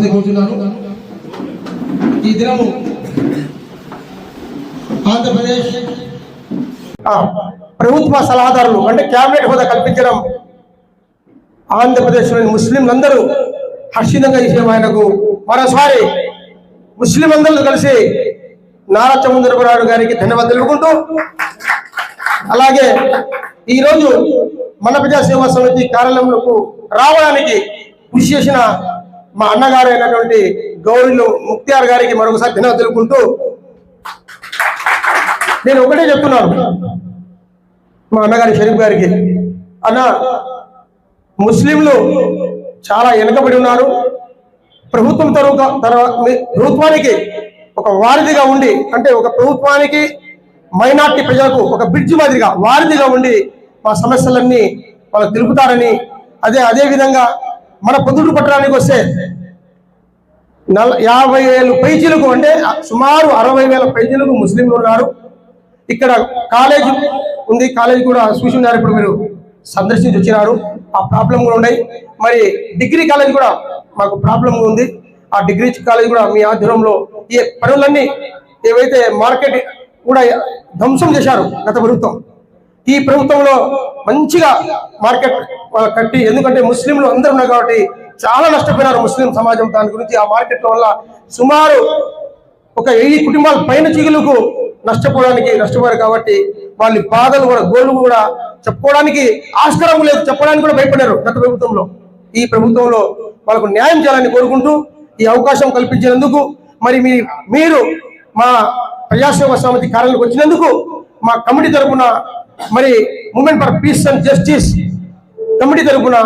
రాసి కోరుతున్నాను ఈ దినము ఆంధ్రప్రదేశ్ ప్రభుత్వ సలహాదారులు అంటే క్యాబినెట్ హోదా కల్పించడం ఆంధ్రప్రదేశ్లోని ముస్లింలందరూ హర్షితంగా ఈ ఆయనకు మరోసారి ముస్లింలందరూ కలిసి నారా చంద్రబాబు నాయుడు గారికి ధన్యవాదాలు తెలుపుకుంటూ అలాగే ఈరోజు మన ప్రజా సేవా సమితి కార్యాలయంలో రావడానికి కృషి చేసిన మా అన్నగారు అయినటువంటి గౌరీలు ముక్తియార్ గారికి మరొకసారి ధన్యవాదాలు తెలుపుకుంటూ నేను ఒకటే చెప్తున్నాను. మా అన్నగారి షరీఫ్ గారికి. అన్న ముస్లింలు చాలా వెనుకబడి ఉన్నారు. ప్రభుత్వం తరువాత తర్వాత ప్రభుత్వానికి ఒక వారధిగా ఉండి అంటే ఒక ప్రభుత్వానికి మైనార్టీ ప్రజలకు ఒక బ్రిడ్జ్ మాదిరిగా వారధిగా ఉండి మా సమస్యలన్నీ వాళ్ళు తెలుపుతారని అదే అదే విధంగా మన పొద్దుడు పట్టడానికి వస్తే నల యాభై వేలు పైచీలకు అంటే సుమారు అరవై వేల పైచీలకు ముస్లింలు ఉన్నారు. ఇక్కడ కాలేజ్ ఉంది కాలేజ్ కూడా చూసి ఉన్నారు. ఇప్పుడు మీరు సందర్శించి వచ్చినారు. ఆ ప్రాబ్లం కూడా ఉన్నాయి. మరి డిగ్రీ కాలేజ్ కూడా మాకు ప్రాబ్లం ఉంది. ఆ డిగ్రీ కాలేజ్ కూడా మీ ఆధ్వర్యంలో ఈ పనులన్నీ ఏవైతే మార్కెట్ కూడా ధ్వంసం చేశారు గత ప్రభుత్వం ఈ ప్రభుత్వంలో మంచిగా మార్కెట్ కట్టి ఎందుకంటే ముస్లింలు అందరూ ఉన్నారు కాబట్టి చాలా నష్టపోయినారు ముస్లిం సమాజం దాని గురించి. ఆ మార్కెట్ల వల్ల సుమారు ఒక వెయ్యి కుటుంబాల పైన చిగులకు నష్టపోవడానికి నష్టపోయారు కాబట్టి వాళ్ళ బాధలు కూడా గోళ్ళు కూడా చెప్పుకోవడానికి ఆస్కారం లేదు చెప్పడానికి కూడా భయపడారు గత ప్రభుత్వంలో. ఈ ప్రభుత్వంలో వాళ్ళకు న్యాయం చేయాలని కోరుకుంటూ ఈ అవకాశం కల్పించినందుకు మరి మీ మీరు మా ప్రజాసేవ సమితి కార్యాలకు వచ్చినందుకు మా కమిటీ తరపున మరి movement for peace and justice committee తరఫున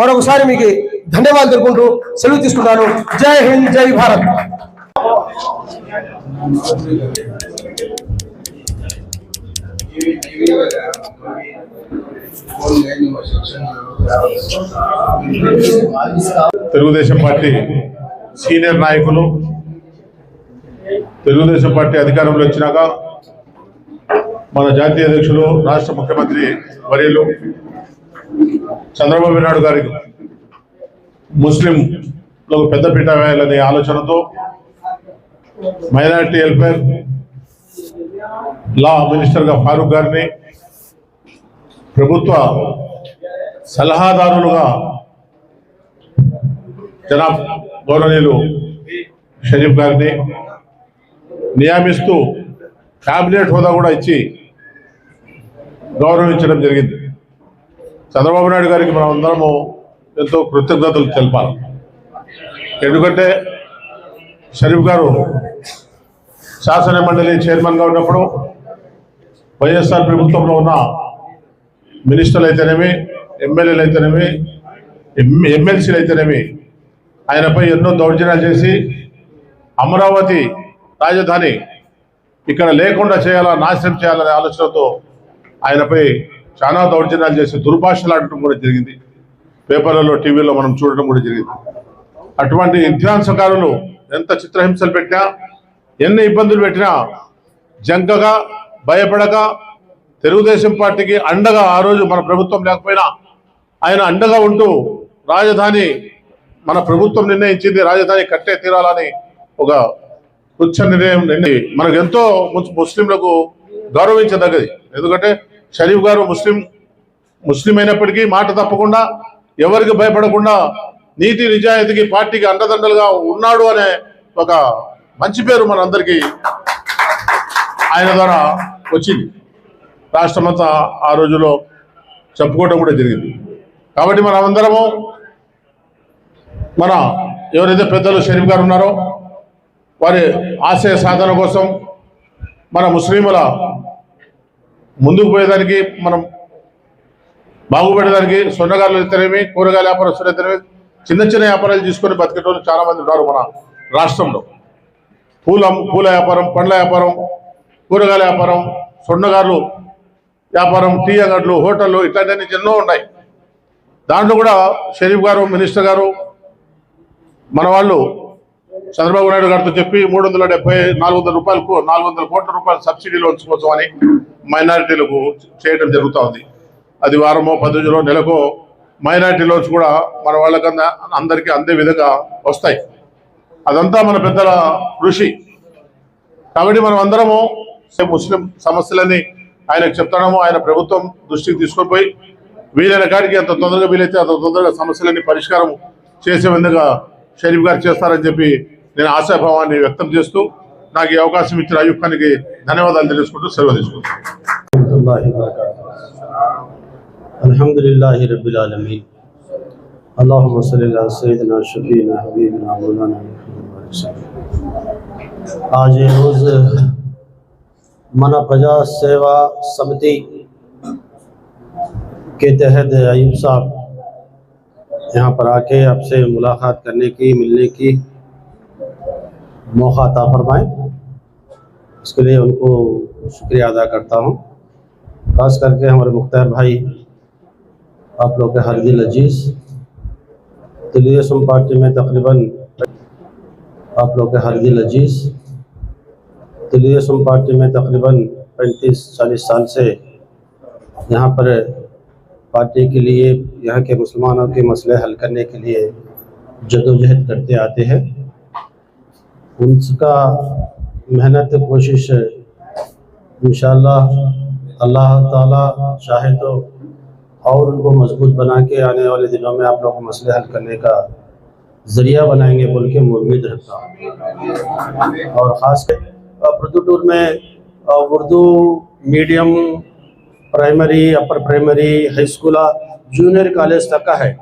మరొకసారి మీకు ధన్యవాదాలు తెలుపుకుంటూ సెలవు తీసుకుంటాను. జై హింద్ జై భారత్. తెలుగుదేశం పార్టీ సీనియర్ నాయకులు తెలుగుదేశం పార్టీ అధికారంలో వచ్చినాక మన జాతీయ అధ్యక్షులు రాష్ట్ర ముఖ్యమంత్రి వర్యులు చంద్రబాబు నాయుడు గారికి ముస్లింలకు పెద్దపీట వేయాలనే ఆలోచనతో మైనారిటీ వెల్ఫేర్ లా మినిస్టర్గా ఫారూక్ గారిని ప్రభుత్వ సలహాదారులుగా జనాబ్ గౌరవనీయులు షరీఫ్ గారిని నియమిస్తూ క్యాబినెట్ హోదా కూడా ఇచ్చి గౌరవించడం జరిగింది. చంద్రబాబు నాయుడు గారికి మనం అందరము ఎంతో కృతజ్ఞతలు తెలపాలి. ఎందుకంటే షరీఫ్ గారు శాసన మండలి చైర్మన్గా ఉన్నప్పుడు వైఎస్ఆర్ ప్రభుత్వంలో ఉన్న మినిస్టర్లు అయితేనేమి ఎమ్మెల్యేలు అయితేనేమి ఎమ్మెల్సీలు అయితేనేమి ఆయనపై ఎన్నో దౌర్జన్యాలు చేసి అమరావతి రాజధాని ఇక్కడ లేకుండా చేయాలా నాశనం చేయాలనే ఆలోచనతో ఆయనపై చాలా దౌర్జన్యాలు చేసి దుర్భాషలాడటం కూడా జరిగింది. పేపర్లలో టీవీలో మనం చూడటం కూడా జరిగింది. అటువంటి విధ్వంసకారులు ఎంత చిత్రహింసలు పెట్టినా ఎన్ని ఇబ్బందులు పెట్టినా జంకగా భయపడక తెలుగుదేశం పార్టీకి అండగా ఆ రోజు మన ప్రభుత్వం లేకపోయినా ఆయన అండగా ఉంటూ రాజధాని మన ప్రభుత్వం నిర్ణయించింది. రాజధాని కట్టే తీరాలని ఒక ఉచ్చ నిర్ణయం నిర్ణయి. మనకు ఎంతో ముస్లింలకు గౌరవించదగ్గది. ఎందుకంటే షరీఫ్ గారు ముస్లిం ముస్లిం అయినప్పటికీ మాట తప్పకుండా ఎవరికి భయపడకుండా నీతి నిజాయితీకి పార్టీకి అండదండలుగా ఉన్నాడు అనే ఒక మంచి పేరు మనందరికీ ఆయన ద్వారా వచ్చింది. రాష్ట్రమంతా ఆ రోజులో చెప్పుకోవడం కూడా జరిగింది. కాబట్టి మనం అందరము మన ఎవరైతే పెద్దలు షరీఫ్ గారు ఉన్నారో వారి ఆశయ సాధన కోసం మన ముస్లింల ముందుకు పోయేదానికి మనం బాగుపడేదానికి సొన్నగారులు అయితేనేమి కూరగాయల వ్యాపారస్తులు అయితేనేమి చిన్న చిన్న వ్యాపారాలు తీసుకొని బతికేటోళ్ళు చాలామంది ఉన్నారు మన రాష్ట్రంలో. పూల పూల వ్యాపారం పండ్ల వ్యాపారం కూరగాయల వ్యాపారం సొన్నగారులు వ్యాపారం టీ అంగడ్లు హోటళ్ళు ఇట్లాంటివన్నీ ఎన్నో ఉన్నాయి. దాంట్లో కూడా షరీఫ్ గారు మినిస్టర్ గారు మన వాళ్ళు చంద్రబాబు నాయుడు గారితో చెప్పి మూడు వందల డెబ్బై నాలుగు వందల రూపాయలకు నాలుగు వందల కోట్ల రూపాయల లోన్స్ కోసం అని మైనారిటీలకు చేయడం జరుగుతూ ఉంది. అది వారమో పది రోజులో నెలకో మైనారిటీ లోన్స్ కూడా మన వాళ్ళకన్నా అందరికీ అందే విధంగా వస్తాయి. అదంతా మన పెద్దల కృషి. కాబట్టి మనం అందరము ముస్లిం సమస్యలని ఆయనకు చెప్తాము ఆయన ప్రభుత్వం దృష్టికి తీసుకొని పోయి వీలైన కాడికి అంత తొందరగా వీలైతే అంత తొందరగా సమస్యలన్నీ పరిష్కారం చేసే విధంగా షరీఫ్ గారు చేస్తారని చెప్పి నేను ఆశాభావాన్ని వ్యక్తం చేస్తూ నాకు ఈ అవకాశం ఇచ్చిన అయ్యూబ్ ఖాన్కి ధన్యవాదాలు తెలుసుకుంటూ సెలవు తీసుకుంటాను ورحمۃ اللہ وبرکاتہ الحمد للہ رب العالمین اللہم صلی اللہ سیدنا شفینا حبیبنا مولانا محمد وسلم آج یہ روز منا پرجا سیوا سمتی کے تحت ایوب صاحب یہاں پر آ کے آپ سے ملاقات کرنے کی ملنے کی موقع عطا فرمائیں۔ اس کے لیے ان کو شکریہ ادا کرتا ہوں۔ خاص کر کے ہمارے مختار بھائی، آپ لوگ کے ہر دل عزیز تلیسم پارٹی میں تقریباً آپ لوگ کے ہر دل عزیز تلیسم پارٹی میں تقریباً پینتیس، چالیس سال سے یہاں پر پارٹی کے لیے، یہاں کے مسلمانوں کے مسئلے حل کرنے کے لیے جدوجہد کرتے آتے ہیں۔ ان کا محنت کوشش انشاءاللہ اللہ تعالیٰ چاہے تو اور ان کو مضبوط بنا کے آنے والے دنوں میں آپ لوگوں کو مسئلے حل کرنے کا ذریعہ بنائیں گے بول کے امید رکھتا ہوں۔ اور خاص کر اردو ٹور میں Urdu medium primary, upper primary, high school junior college تک کا ہے۔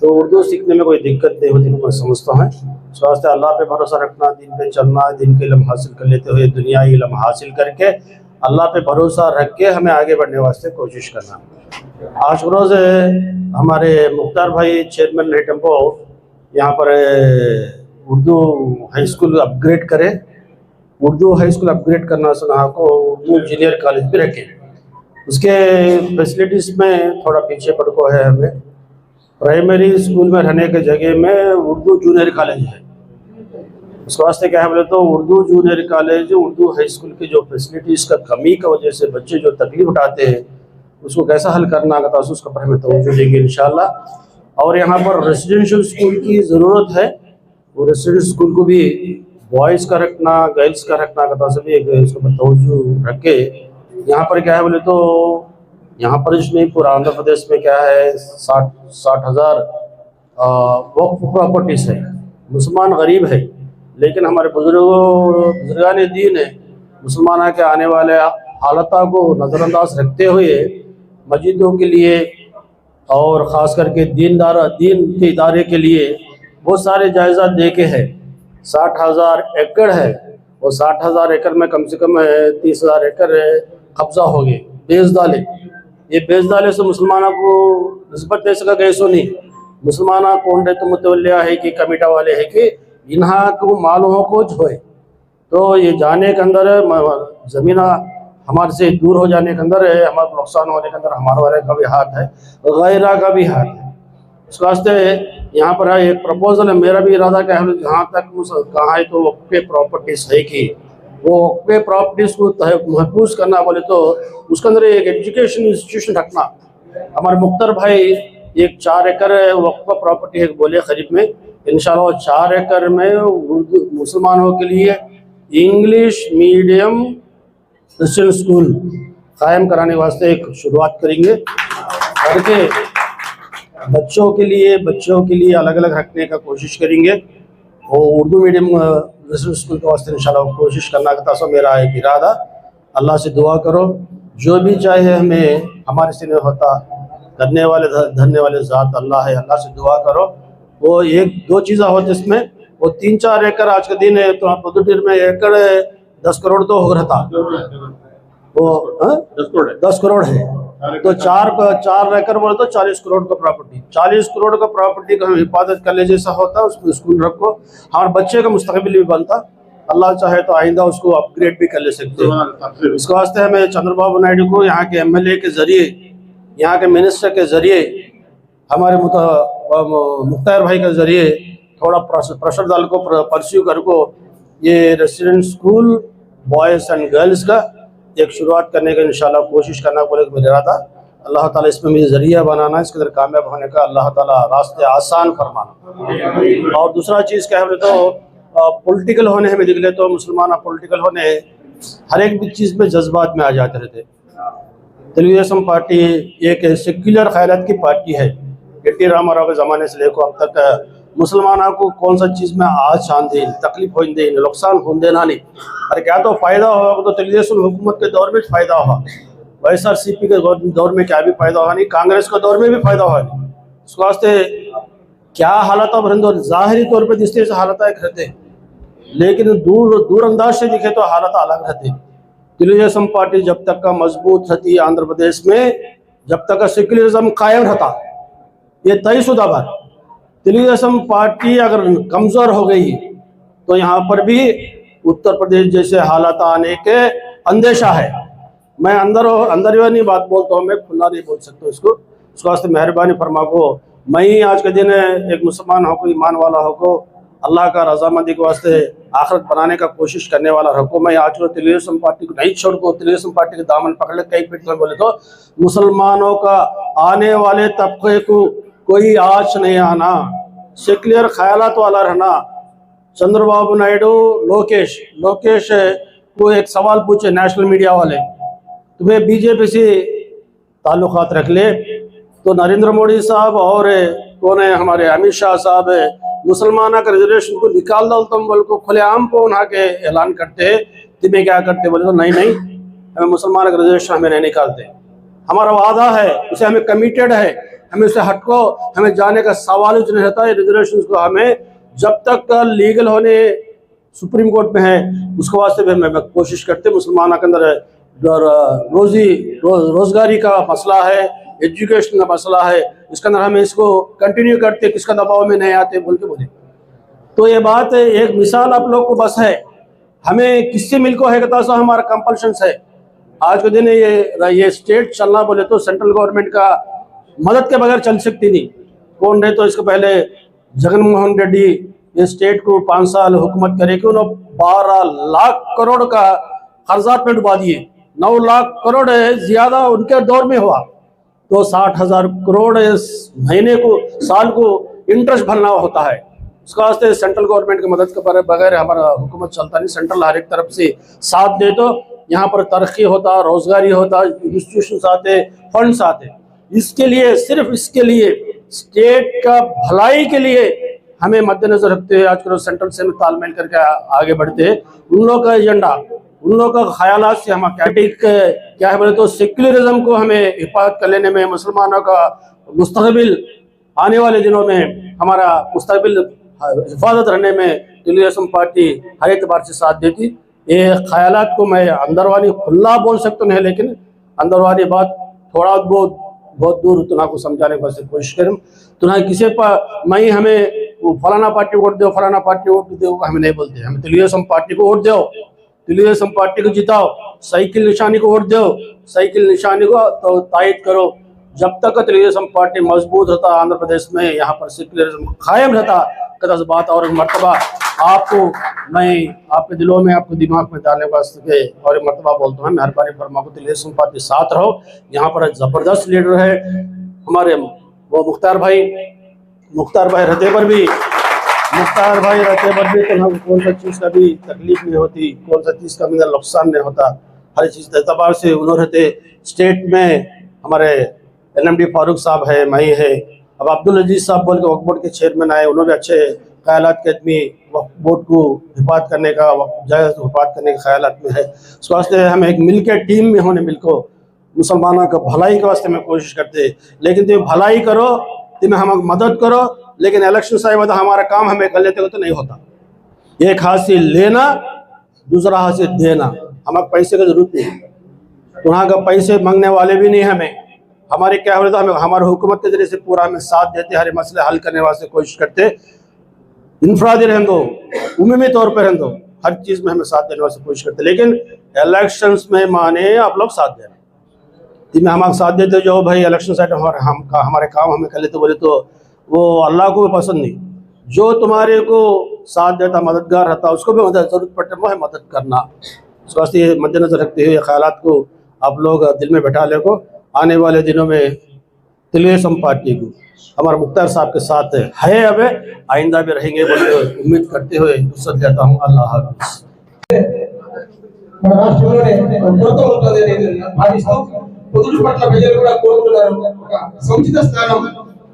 تو اردو سیکھنے میں کوئی دقت نہیں ہوتی، میں سمجھتا ہوں۔ واسطے اللہ پہ بھروسہ رکھنا، دین پہ چلنا، دین کے علم حاصل کر لیتے ہوئے دنیائی علم حاصل کر کے اللہ پہ بھروسہ رکھ کے ہمیں آگے بڑھنے واسطے کوشش کرنا۔ آج روز ہمارے مختار بھائی چیئرمین رہے ٹیمپو یہاں پر Urdu high school upgrade کرے۔ Urdu high school upgrade کرنا سنا کو اردو جونیئر کالج بھی رکھے۔ اس کے فیسلٹیز میں تھوڑا پیچھے پڑ کو ہے ہمیں۔ پرائمری اسکول میں رہنے کے جگہ میں اردو جونیئر کالج ہے۔ اس واسطے کیا ہے بولے تو Urdu junior college, Urdu high school کی جو فیسلٹیز کا کمی کی وجہ سے بچے جو تکلیف اٹھاتے ہیں، اس کو کیسا حل کرنا آگا تھا اس کا پر ہمیں توجہ دیں گے انشاءاللہ۔ اور یہاں پر ریسیڈنشل اسکول کی ضرورت ہے۔ وہ ریسیڈنشل اسکول کو بھی بوائز کا رکھنا گرلس کا رکھنا آگا تھا بھی ایک اس کو توجہ رکھ کے یہاں پر کیا ہے بولے تو یہاں پر اس میں پورا آندھر پردیش میں کیا ہے، ساٹھ ساٹھ ہزار وقف پراپرٹیز ہے مسلمان غریب ہے لیکن ہمارے بزرگوں، بزرگان دین ہے مسلمانہ کے آنے والے حالتہ کو نظر انداز رکھتے ہوئے مسجدوں کے لیے اور خاص کر کے دین دار، دین کے ادارے کے لیے بہت سارے جائزہ دے کے ہے ساٹھ ہزار ایکڑ ہے، وہ ساٹھ ہزار ایکڑ میں کم سے کم تیس ہزار ایکڑ قبضہ ہو گئے بیز ڈالے یہ بیز ڈالے سے مسلمانوں کو نسبت دے سکا گئے سو نہیں مسلمانہ کون تو متولیہ ہے کہ کمیٹا والے ہے کہ انہاں کو معلوموں کو جو تو یہ جانے کے اندر زمینہ ہمارے سے دور ہو جانے کے اندر ہے ہمارا نقصان ہونے کے اندر ہمارے والے کا بھی ہاتھ ہے، غیرہ کا بھی ہاتھ ہے۔ اس واسطے یہاں پر ہے ایک پرپوزل ہے، میرا بھی ارادہ کیا ہے جہاں تک کہاں ہے تو وقفے پراپرٹیز ہے کہ وہ وقفے پراپرٹیز کو محفوظ کرنا بولے تو اس کے اندر ایک ایجوکیشن انسٹیٹیوشن رکھنا۔ ہمارے مختر بھائی ایک چار ایکڑ وقفہ پراپرٹی ہے بولے قریب میں۔ انشاءاللہ وہ چار ایکڑ میں اردو مسلمانوں کے لیے انگلش میڈیم کرسچن اسکول قائم کرانے واسطے ایک شروعات کریں گے۔ کر کے بچوں کے لیے بچوں کے لیے الگ الگ رکھنے کا کوشش کریں گے۔ وہ اردو میڈیم اسکول کے واسطے انشاءاللہ کوشش کرنا کا تھا میرا ایک ارادہ اللہ سے دعا کرو جو بھی چاہے ہمیں ہمارے سے نہیں ہوتا کرنے والے دھرنے والے ذات اللہ ہے اللہ سے دعا کرو۔ وہ ایک دو چیزیں ہوتے اس میں وہ تین چار ایکڑ آج کے دن ہے تو پدوٹیر میں ایکڑ دس کروڑ تو ہو رہا تھا۔ وہ دس کروڑ ہے۔ تو چار چار ایکڑ بولے تو چالیس کروڑ کا پراپرٹی چالیس کروڑ کا پراپرٹی کا ہم حفاظت کر لے جیسا ہوتا اس میں اسکول رکھو۔ ہمارے بچے کا مستقبل بھی بنتا۔ اللہ چاہے تو آئندہ اس کو اپ گریڈ بھی کر لے سکتے ہیں۔ اس کے واسطے ہمیں چندر بابو نائیڈو کو یہاں کے ایم ایل اے کے ذریعے یہاں کے منسٹر کے ذریعے ہمارے مختار بھائی کے ذریعے تھوڑا پریشر ڈال کو پرسیو کر کو یہ resident school boys and girls کا ایک شروعات کرنے کا انشاءاللہ کوشش کرنا بولے کہ رہا تھا اللہ تعالیٰ اس میں مجھے ذریعہ بنانا، اس کے اندر کامیاب ہونے کا اللہ تعالیٰ راستے آسان فرمانا۔ اور دوسرا چیز کیا بولے تو پولیٹیکل ہونے میں نکلے تو، مسلمان پولیٹیکل ہونے، ہر ایک چیز میں جذبات میں آ جاتے رہتے۔ تلگو پارٹی ایک سیکولر خیالات کی پارٹی ہے۔ کے ٹی رام راؤ کے زمانے سے لے کو اب تک مسلمانوں کون سا چیز میں آج شان دین تکلیف ہوئی دین نقصان ہون دینا نہیں اور کیا تو فائدہ ہوا تو تلدیس الحکومت کے دور میں فائدہ ہوا ویس آر سی پی کے دور میں کیا بھی فائدہ ہوا نہیں، کانگریس کے دور میں بھی فائدہ ہوا نہیں اس کو واسطے کیا حالت اب ظاہری طور پہ جس طرح سے حالت ایک رہتے، لیکن دور دور انداز سے دیکھے تو حالت الگ رہتے۔ تلدیسم پارٹی جب تک کا مضبوط رہتی آندھر پردیش میں، جب تک کا سیکولرزم قائم رہتا، یہ طے شدہ بھر تلویدیسم پارٹی اگر کمزور ہو گئی تو یہاں پر بھی اتر پردیش جیسے حالات آنے کے اندیشہ ہے۔ میں اندر اندر یہ نہیں بات بولتا ہوں، میں کھلا نہیں بول سکتا اس کو۔ اس واسطے مہربانی فرما کو۔ میں ہی آج کے دن ایک مسلمان ہو کو ایمان والا ہو کو اللہ کا رضامندی کے واسطے آخرت بنانے کا کوشش کرنے والا رکھو میں آج کو تلویسم پارٹی کو نہیں چھوڑ کو تلویسم پارٹی کے دامن پکڑ لے کئی پیٹ بولے تو۔ مسلمانوں کا آنے والے طبقے کو کوئی آچ نہیں آنا۔ سیکولر خیالات والا رہنا۔ چندر بابو نائیڈو، لوکیش۔ لوکیش وہ ایک سوال پوچھے نیشنل میڈیا والے۔ تمہیں بی جے پی سے تعلقات رکھ لے۔ تو نریندر موڈی صاحب اور کون ہے؟ ہمارے امت شاہ صاحب ہے۔ مسلمانہ کا ریزرویشن کو نکال دو، تم بول کو کھلے عام کو انہا کے اعلان کرتے۔ تمہیں کیا کرتے؟ بولے تو نہیں نہیں۔ ہمیں مسلمانہ کا ریزرویشن ہمیں نہیں نکالتے۔ ہمارا وعدہ ہے، اسے ہمیں کمیٹیڈ ہے۔ ہمیں اسے ہٹ کو ہمیں جانے کا سوال اچھنے رہتا ہے ریزرویشنز کو ہمیں جب تک لیگل ہونے سپریم کورٹ میں ہیں، اس کے واسطے بھی ہمیں کوشش کرتے مسلمانہ کے اندر روزی روزگاری کا مسئلہ ہے ایجوکیشن کا مسئلہ ہے، اس کے اندر ہم اس کو کنٹینیو کرتے کس کا دباؤ میں نہیں آتے، بول کے بولے۔ تو یہ بات ہے ایک مثال آپ لوگ کو بس ہے۔ ہمیں کس سے مل کو ہے کہ تاسو ہمارا کمپلشنس ہے؟ آج کے دن یہ یہ اسٹیٹ چلنا بولے تو سینٹرل گورنمنٹ کا مدد کے بغیر چل سکتی نہیں۔ کون رہے تو اس کو پہلے جگن موہن ریڈی یہ اسٹیٹ کو پانچ سال حکومت کرے کہ انہوں بارہ لاکھ کروڑ کا خرزات پر ڈبا دیے۔ نو لاکھ کروڑ ہے زیادہ ان کے دور میں ہوا۔ تو ساٹھ ہزار کروڑ مہینے کو، سال کو انٹرسٹ بھرنا ہوتا ہے۔ اس کا واسطے سینٹرل گورنمنٹ کی مدد کے بغیر ہمارا حکومت چلتا نہیں۔ سینٹرل ہر ایک طرف سے ساتھ دے تو یہاں پر ترقی ہوتا، روزگاری ہوتا انسٹیٹیوشنس آتے فنڈس آتے۔ اس کے لیے، صرف اس کے لیے اسٹیٹ کا بھلائی کے لیے ہمیں مد نظر رکھتے ہوئے آج کل سینٹرل سے تال میل کر کے آگے بڑھتے ہیں۔ ان لوگوں کا ایجنڈا ان لوگ کا خیالات سے ہم کیا ہے؟ بولے تو سیکولرزم کو ہمیں حفاظت کر لینے میں، مسلمانوں کا مستقبل آنے والے دنوں میں ہمارا مستقبل حفاظت رہنے میں ٹیلیزم پارٹی ہر اعتبار سے ساتھ دیتی یہ خیالات کو میں اندروانی کھلا بول سکتا نہیں لیکن اندروانی بات تھوڑا بہت بہت دور تنا کو سمجھانے کا سے کوشش کریں۔ تنا کسی پا میں ہمیں فلانا پارٹی ووٹ دو فلانا پارٹی ووٹ دیو ہمیں نہیں بولتے۔ ہمیں تلیس ہم پارٹی کو ووٹ دو تلیس دیشم پارٹی کو جتاؤ، سائیکل نشانی کو ووٹ دو سائیکل نشانی کو تو تائید کرو۔ جب تک تلیسم پارٹی مضبوط رہتا آندھر پردیش میں، یہاں پر سیکولرزم قائم رہتا، قدس بات اور مرتبہ آپ کو میں آپ کے دلوں میں آپ کو دماغ میں ڈالنے واسطے اور مرتبہ بولتا ہوں۔ مہربانی فرما کو لیسن پارٹی ساتھ رہو۔ یہاں پر زبردست لیڈر ہے۔ ہمارے وہ مختار بھائی مختار بھائی رہتے پر بھی، مختار بھائی رہتے پر بھی تو ہم کون سا چیز کا بھی تکلیف نہیں ہوتی، کون سا چیز کا میرا نقصان نہیں ہوتا۔ ہر چیز کے اعتبار سے انہوں رہتے۔ اسٹیٹ میں ہمارے این ایم ڈی فاروق صاحب ہے میں ہے اب عبدالعزیز صاحب بول کے وقت بورڈ کے چیئرمین آئے، انہوں بھی اچھے خیالات کے آدمی وقت کو حفاظ کرنے کا، وقت جائز حفاظ کرنے کے خیالات میں ہے۔ اس واسطے ہم ایک مل کے ٹیم میں ہونے، مل کو مسلمانوں کا بھلائی کے واسطے میں کوشش کرتے لیکن تم بھلائی کرو، تمہیں ہم مدد کرو، لیکن الیکشن صاحب ہمارا کام ہمیں کر لیتے تو نہیں ہوتا۔ ایک ہاتھ سے لینا، دوسرا ہاتھ سے دینا ہمیں پیسے کا ضرورت نہیں۔ ہے وہاں کا پیسے مانگنے والے بھی نہیں ہمیں۔ ہمارے کیا ہو رہا ہمیں، ہمارے حکومت کے ذریعے سے پورا ہمیں ساتھ دیتے، ہر مسئلہ حل کرنے واسطے کوشش کرتے۔ انفرادی رہن دو عمومی طور پہ رہن دو ہر چیز میں ہمیں ساتھ دینے واسطے کوشش کرتے لیکن الیکشنز میں مانے آپ لوگ ساتھ دینا۔ جن میں ہمارا ساتھ دیتے جو بھائی الیکشن سائٹ ہمارے ہم کا ہمارے کام ہمیں کر لیتے بولے تو وہ اللہ کو بھی پسند نہیں۔ جو تمہارے کو ساتھ دیتا، مددگار رہتا، اس کو بھی مدد ضرورت پڑتا ہے مدد کرنا۔ اس واسطے یہ مد نظر رکھتے ہوئے خیالات کو آپ لوگ دل میں بیٹھا لے کو۔ آنے والے دنوں میں تلویسم پارٹی کو۔ ہمارا مختار صاحب کے ساتھ ہے اب، آئندہ بھی رہیں گے بولے، امید کرتے ہوئے رخصت لیتا ہوں، اللہ حافظ۔ مرحبا شکلوں نے కూడా شکلوں نے مرحبا شکلوں نے مرحبا شکلوں نے مرحبا شکلوں نے مرحبا شکلوں نے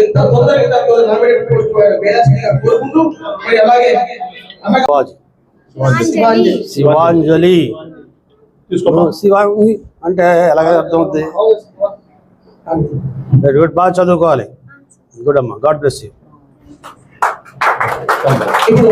ఎంత తొందరగా దాని తొందరగా నామినేట్ పోస్ట్ వేయాల్సిందిగా కోరుకుంటూ మరి అలాగే అన్న శివాంజలి. శివాంజలి తీసుకోమా శివాంగి అంటే ఎలాగ అర్థం అవుతుంది వెరీ గుడ్ బాగా చదువుకోవాలి గుడ్ అమ్మా గాడ్ బ్లెస్ యూ ఇప్పుడు